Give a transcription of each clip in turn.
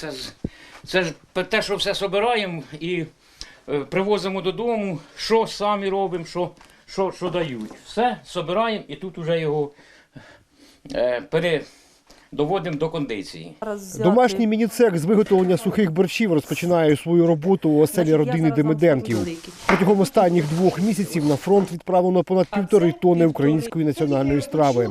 Це ж, це ж те, що все собираємо і е, привозимо додому, що самі робимо, що, що, що дають. Все собираємо і тут вже його е, пере, доводимо до кондиції. Домашній міні-цех з виготовлення сухих борщів розпочинає свою роботу у оселі родини Демиденків. Протягом останніх двох місяців на фронт відправлено понад півтори тонни української національної страви.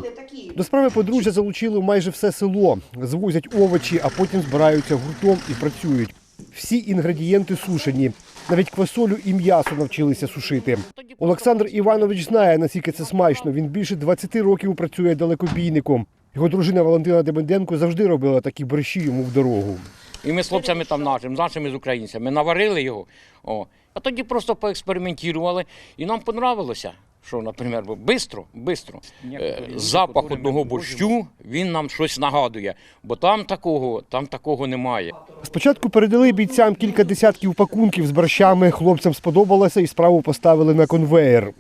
До справи подружжя залучили майже все село. Звозять овочі, а потім збираються гуртом і працюють. Всі інгредієнти сушені. Навіть квасолю і м'ясо навчилися сушити. Олександр Іванович знає, наскільки це смачно. Він більше 20 років працює далекобійником. Його дружина Валентина Демиденко завжди робила такі борщі йому в дорогу. І ми з хлопцями там нашими, з нашими з українцями наварили його. О. А тоді просто поекспериментували, і нам понравилося. Що, наприклад, бистро, бистро. Е, запах одного борщу він нам щось нагадує, бо там такого, там такого немає. Спочатку передали бійцям кілька десятків пакунків з борщами. Хлопцям сподобалося і справу поставили на конвеєр.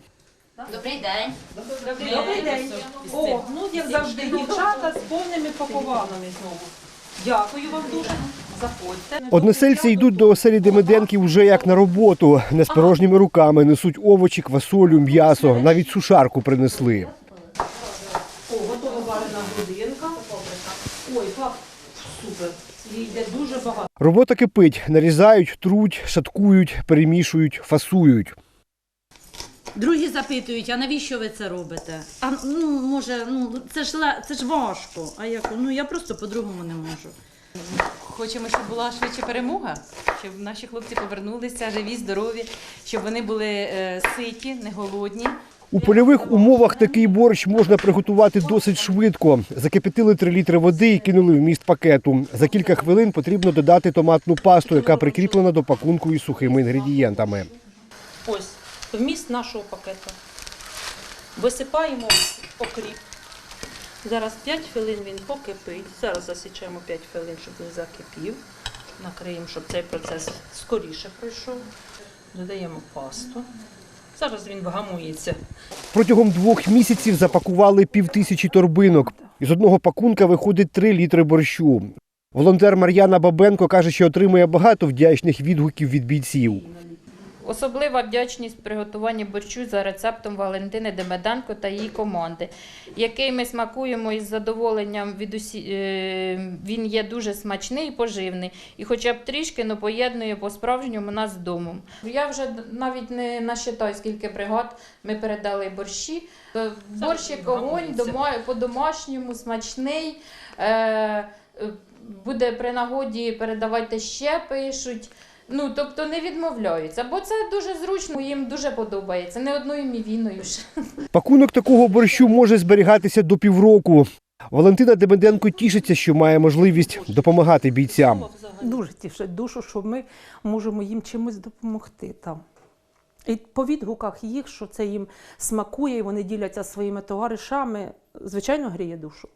Добрий день. Добрий день. О, ну як завжди, дівчата з повними пакуваннями знову. Дякую вам дуже. Заходьте. Односельці йдуть до оселі Демиденків вже як на роботу. Не з порожніми руками несуть овочі, квасолю, м'ясо, навіть сушарку принесли. О, готова варена грудинка. Ой, пап, супер. Їй йде дуже багато. Робота кипить, нарізають, труть, шаткують, перемішують, фасують. Другі запитують, а навіщо ви це робите? А ну може, ну це ж це ж важко. А я кажу, ну я просто по-другому не можу. Хочемо, щоб була швидше перемога, щоб наші хлопці повернулися живі, здорові, щоб вони були е, ситі, не голодні. У польових умовах такий борщ можна приготувати досить швидко. Закипятили 3 літри води і кинули в міст пакету. За кілька хвилин потрібно додати томатну пасту, яка прикріплена до пакунку із сухими інгредієнтами. Ось, вміст нашого пакету. Висипаємо окріп. Зараз 5 хвилин він покипить. Зараз засічемо 5 хвилин, щоб він закипів. Накриємо, щоб цей процес скоріше пройшов. Додаємо пасту. Зараз він вгамується. Протягом двох місяців запакували півтисячі торбинок. Із одного пакунка виходить 3 літри борщу. Волонтер Мар'яна Бабенко каже, що отримує багато вдячних відгуків від бійців. Особлива вдячність приготуванні борщу за рецептом Валентини Демеденко та її команди, який ми смакуємо із задоволенням від усі... е, Він є дуже смачний і поживний, і хоча б трішки но поєднує по-справжньому нас з домом. Я вже навіть не насчитаю, скільки бригад ми передали борщі. Е, Борщик огонь по-домашньому, смачний. Е... Буде при нагоді передавайте ще пишуть. Ну, тобто не відмовляються, бо це дуже зручно, їм дуже подобається. Не одною мівіною ж. Пакунок такого борщу може зберігатися до півроку. Валентина Демиденко тішиться, що має можливість допомагати бійцям. Дуже тішить душу, що ми можемо їм чимось допомогти там. І по відгуках їх, що це їм смакує, і вони діляться своїми товаришами, звичайно, гріє душу.